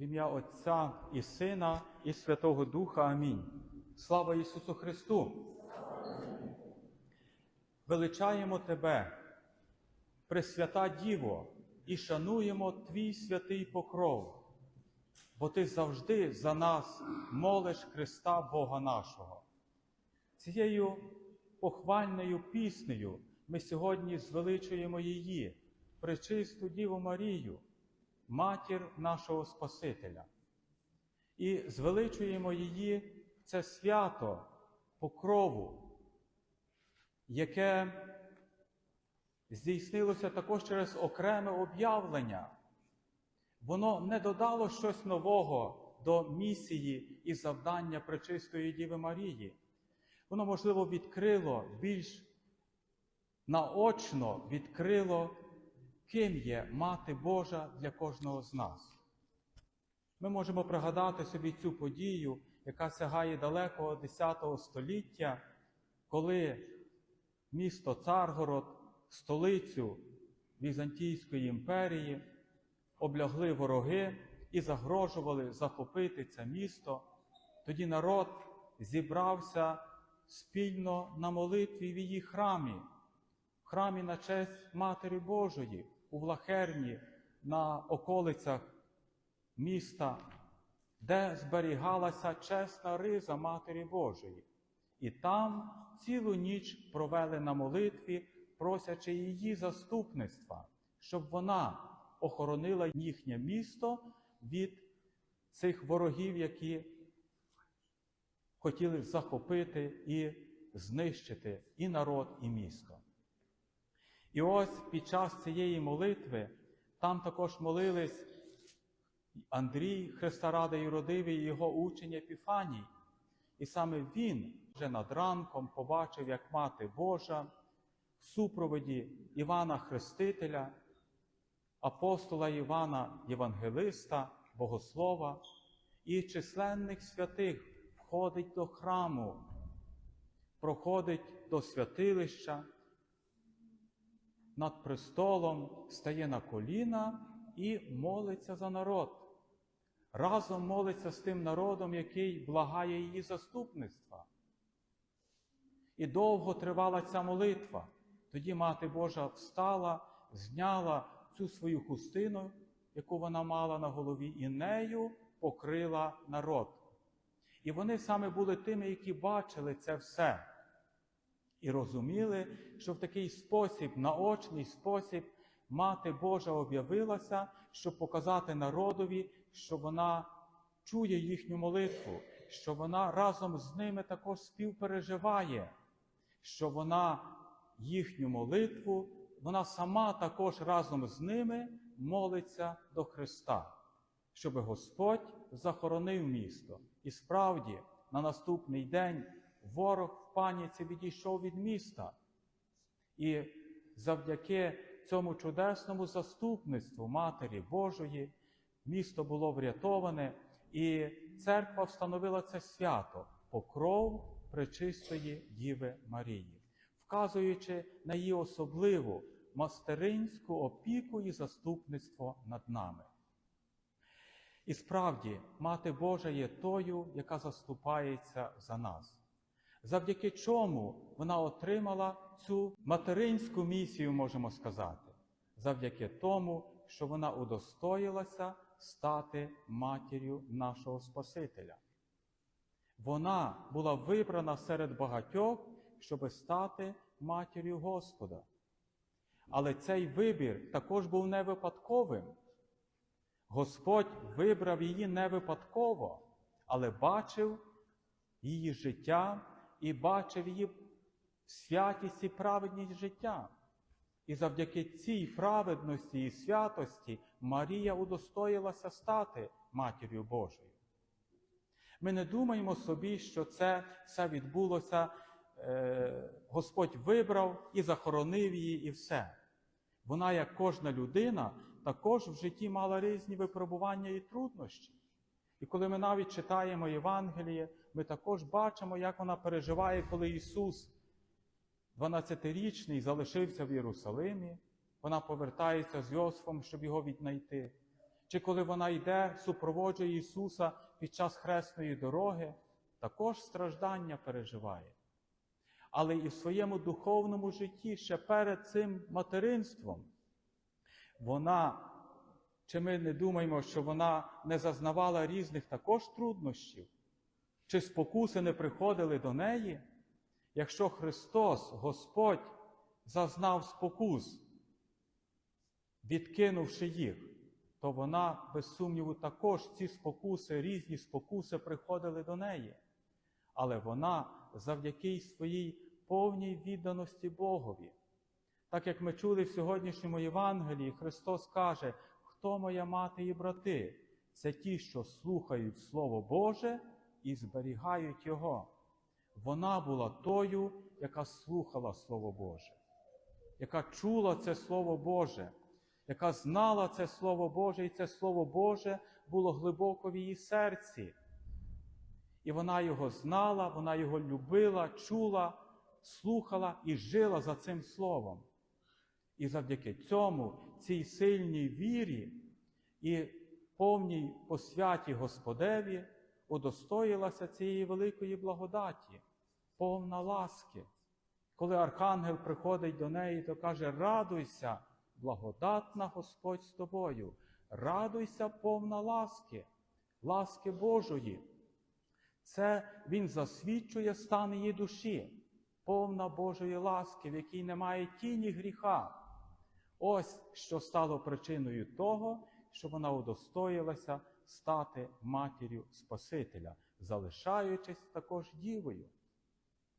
В ім'я Отця і Сина, і Святого Духа. Амінь. Слава Ісусу Христу! Величаємо Тебе, Пресвята Діво, і шануємо Твій святий покров, бо Ти завжди за нас молиш Христа Бога нашого. Цією похвальною піснею ми сьогодні звеличуємо її, пречисту Діву Марію, матір нашого Спасителя. І звеличуємо її це свято покрову, яке здійснилося також через окреме об'явлення. Воно не додало щось нового до місії і завдання Пречистої Діви Марії. Воно, можливо, відкрило більш наочно відкрило, ким є Мати Божа для кожного з нас. Ми можемо пригадати собі цю подію, яка сягає далекого X століття, коли місто Царгород, столицю Візантійської імперії, облягли вороги і загрожували захопити це місто. Тоді народ зібрався спільно на молитві в її храмі, в храмі на честь Матері Божої, у Влахерні, на околицях міста, де зберігалася чесна риза Матері Божої. І там цілу ніч провели на молитві, просячи її заступництва, щоб вона охоронила їхнє місто від цих ворогів, які хотіли захопити і знищити і народ, і місто. І ось під час цієї молитви там також молились Андрій, Христа Рада і родивий, і його учень Епіфаній. І саме він вже над ранком побачив, як Мати Божа в супроводі Івана Хрестителя, апостола Івана Євангелиста, Богослова і численних святих входить до храму, проходить до святилища, над престолом стає на коліна і молиться за народ. Разом молиться з тим народом, який благає її заступництва. І довго тривала ця молитва. Тоді Мати Божа встала, зняла цю свою хустину, яку вона мала на голові, і нею покрила народ. І вони саме були тими, які бачили це все. І розуміли, що в такий спосіб, наочний спосіб, Мати Божа об'явилася, щоб показати народові, що вона чує їхню молитву, що вона разом з ними також співпереживає, що вона їхню молитву, вона сама також разом з ними молиться до Христа, щоб Господь захоронив місто. І справді, на наступний день ворог в паніці відійшов від міста. І завдяки цьому чудесному заступництву Матері Божої місто було врятоване, і церква встановила це свято покров Пречистої Діви Марії, вказуючи на її особливу мастеринську опіку і заступництво над нами. І справді, Мати Божа є тою, яка заступається за нас, завдяки чому вона отримала цю материнську місію, можемо сказати, завдяки тому, що вона удостоїлася стати матір'ю нашого Спасителя. Вона була вибрана серед багатьох, щоб стати матір'ю Господа. Але цей вибір також був не випадковим. Господь вибрав її не випадково, але бачив її життя і бачив її святість і праведність життя. І завдяки цій праведності і святості Марія удостоїлася стати матір'ю Божою. Ми не думаємо собі, що це все відбулося, е, Господь вибрав і захоронив її, і все. Вона, як кожна людина, також в житті мала різні випробування і труднощі. І коли ми навіть читаємо Євангеліє, ми також бачимо, як вона переживає, коли Ісус, 12-річний, залишився в Єрусалимі, вона повертається з Йосифом, щоб його віднайти. чи коли вона йде, супроводжує Ісуса під час хресної дороги, також страждання переживає. Але і в своєму духовному житті ще перед цим материнством вона, чи ми не думаємо, що вона не зазнавала різних також труднощів, чи спокуси не приходили до неї, якщо Христос, Господь, зазнав спокус, відкинувши їх, то вона, без сумніву, також ці спокуси, різні спокуси приходили до неї. Але вона завдяки своїй повній відданості Богові. Так як ми чули в сьогоднішньому Євангелії, Христос каже, хто моя мати і брати? Це ті, що слухають Слово Боже і зберігають Його. Вона була тою, яка слухала Слово Боже, яка чула це Слово Боже, яка знала це Слово Боже, і це Слово Боже було глибоко в її серці. І вона його знала, вона його любила, чула, слухала і жила за цим словом. І завдяки цьому, цій сильній вірі і повній посвяті Господеві удостоїлася цієї великої благодаті, повна ласки. Коли архангел приходить до неї, то каже: Радуйся, благодатна Господь з тобою, радуйся, повна ласки, ласки Божої. Це Він засвідчує стан її душі, повна Божої ласки, в якій немає тіні гріха. Ось що стало причиною того, що вона удостоїлася стати матір'ю Спасителя, залишаючись також дівою.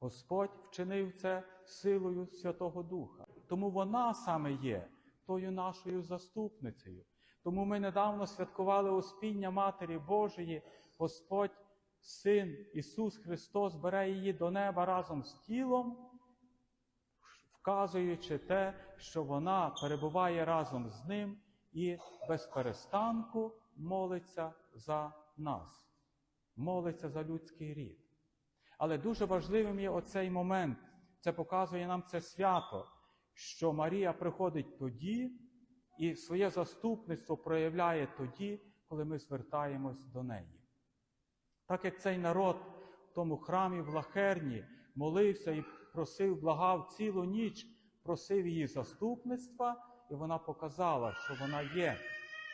Господь вчинив це силою Святого Духа. Тому вона саме є тою нашою заступницею. Тому ми недавно святкували Успіння Матері Божої, Господь, Син Ісус Христос бере її до неба разом з тілом, вказуючи те, що вона перебуває разом з ним і без перестанку молиться за нас, молиться за людський рід. Але дуже важливим є оцей момент. Це показує нам це свято, що Марія приходить тоді і своє заступництво проявляє тоді, коли ми звертаємось до неї. Так як цей народ в тому храмі в Лахерні молився і просив, благав цілу ніч, просив її заступництва, і вона показала, що вона є,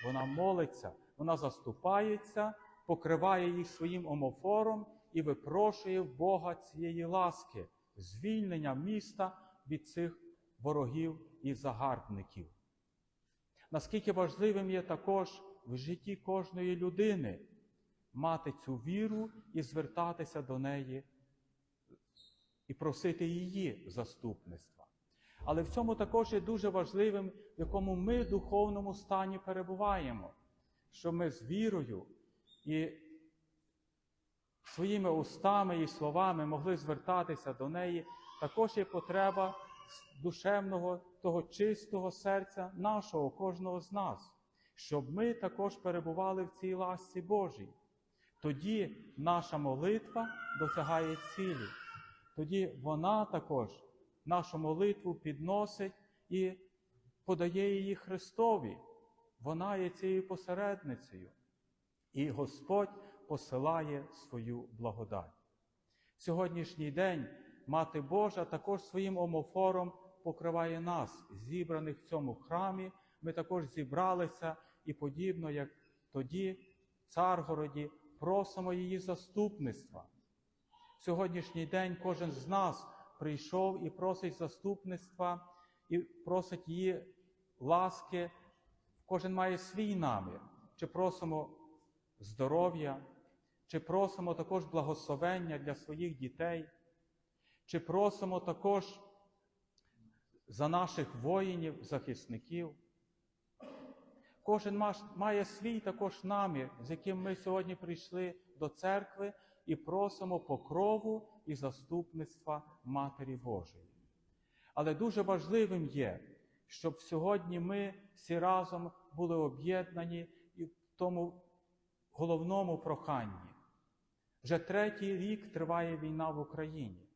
вона молиться, вона заступається, покриває їх своїм омофором і випрошує в Бога цієї ласки, звільнення міста від цих ворогів і загарбників. Наскільки важливим є також в житті кожної людини мати цю віру і звертатися до неї і просити її заступництва. Але в цьому також є дуже важливим, в якому ми духовному стані перебуваємо, що ми з вірою і своїми устами і словами могли звертатися до неї, також є потреба душевного, того чистого серця нашого, кожного з нас, щоб ми також перебували в цій ласці Божій. Тоді наша молитва досягає цілі. Тоді вона також нашу молитву підносить і подає її Христові. Вона є цією посередницею. І Господь посилає свою благодать. Сьогоднішній день Мати Божа також своїм омофором покриває нас, зібраних в цьому храмі. Ми також зібралися і подібно, як тоді, в Царгороді, просимо її заступництва. Сьогоднішній день кожен з нас прийшов і просить заступництва, і просить її ласки. Кожен має свій намір. Чи просимо здоров'я, чи просимо також благословення для своїх дітей, чи просимо також за наших воїнів, захисників. Кожен має свій також намір, з яким ми сьогодні прийшли до церкви і просимо покрову і заступництва Матері Божої. Але дуже важливим є, щоб сьогодні ми всі разом були об'єднані і в тому головному проханні. Вже третій рік триває війна в Україні.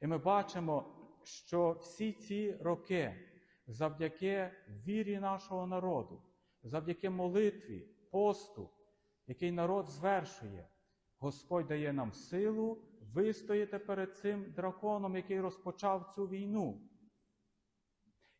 І ми бачимо, що всі ці роки завдяки вірі нашого народу, завдяки молитві, посту, який народ звершує, Господь дає нам силу вистояти перед цим драконом, який розпочав цю війну.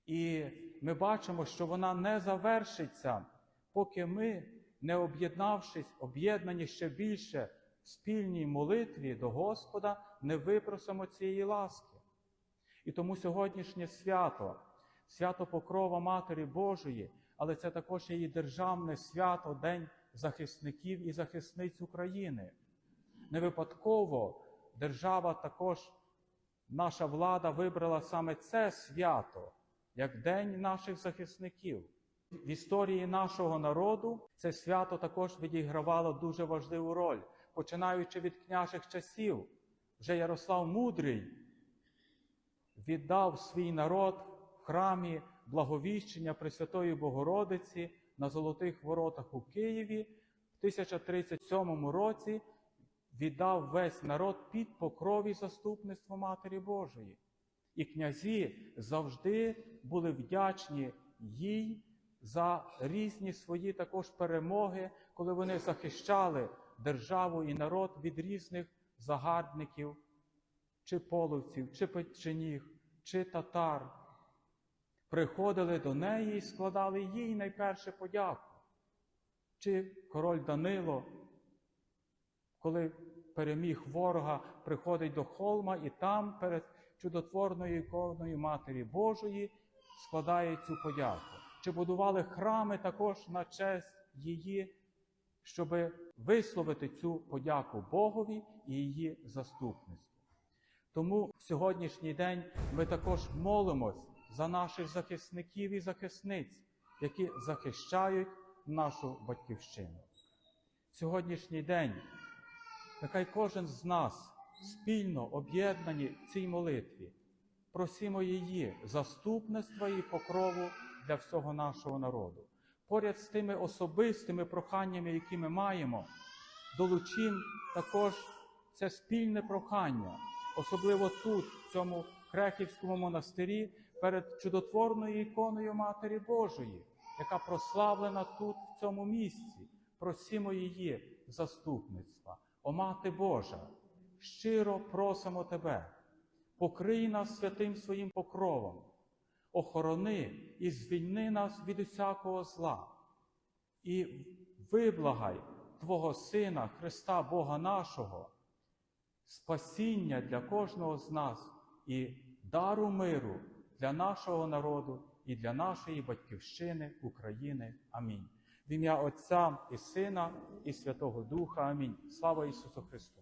І ми бачимо, що вона не завершиться, поки ми, не об'єднавшись, об'єднані ще більше в спільній молитві до Господа, не випросимо цієї ласки. І тому сьогоднішнє свято, свято Покрова Матері Божої, але це також її державне свято, День захисників і захисниць України. Не випадково держава також, наша влада вибрала саме це свято як День наших захисників. В історії нашого народу це свято також відігравало дуже важливу роль, починаючи від княжих часів. Вже Ярослав Мудрий віддав свій народ в храмі благовіщення Пресвятої Богородиці на Золотих Воротах у Києві в 1037 році віддав весь народ під покрові заступництва Матері Божої. І князі завжди були вдячні їй за різні свої також перемоги, коли вони захищали державу і народ від різних загарбників, чи половців, чи печеніг, чи татар. Приходили до неї і складали їй найперше подяку. Чи король Данило, коли переміг ворога, приходить до холма і там перед чудотворною іконою Матері Божої складає цю подяку. Чи будували храми також на честь її, щоб висловити цю подяку Богові і її заступництву. Тому в сьогоднішній день ми також молимось за наших захисників і захисниць, які захищають нашу батьківщину. Сьогоднішній день нехай кожен з нас спільно об'єднані в цій молитві. Просимо її заступництва і покрову для всього нашого народу. Поряд з тими особистими проханнями, які ми маємо, долучимо також це спільне прохання, особливо тут, в цьому Крехівському монастирі, перед чудотворною іконою Матері Божої, яка прославлена тут, в цьому місці. Просимо її заступництва. О Мати Божа, щиро просимо Тебе, покрий нас святим своїм покровом, охорони і звільни нас від усякого зла, і виблагай Твого Сина, Христа Бога нашого, спасіння для кожного з нас і дару миру для нашого народу і для нашої батьківщини України. Амінь. В ім'я Отця і Сина, і Святого Духа. Амінь. Слава Ісусу Христу!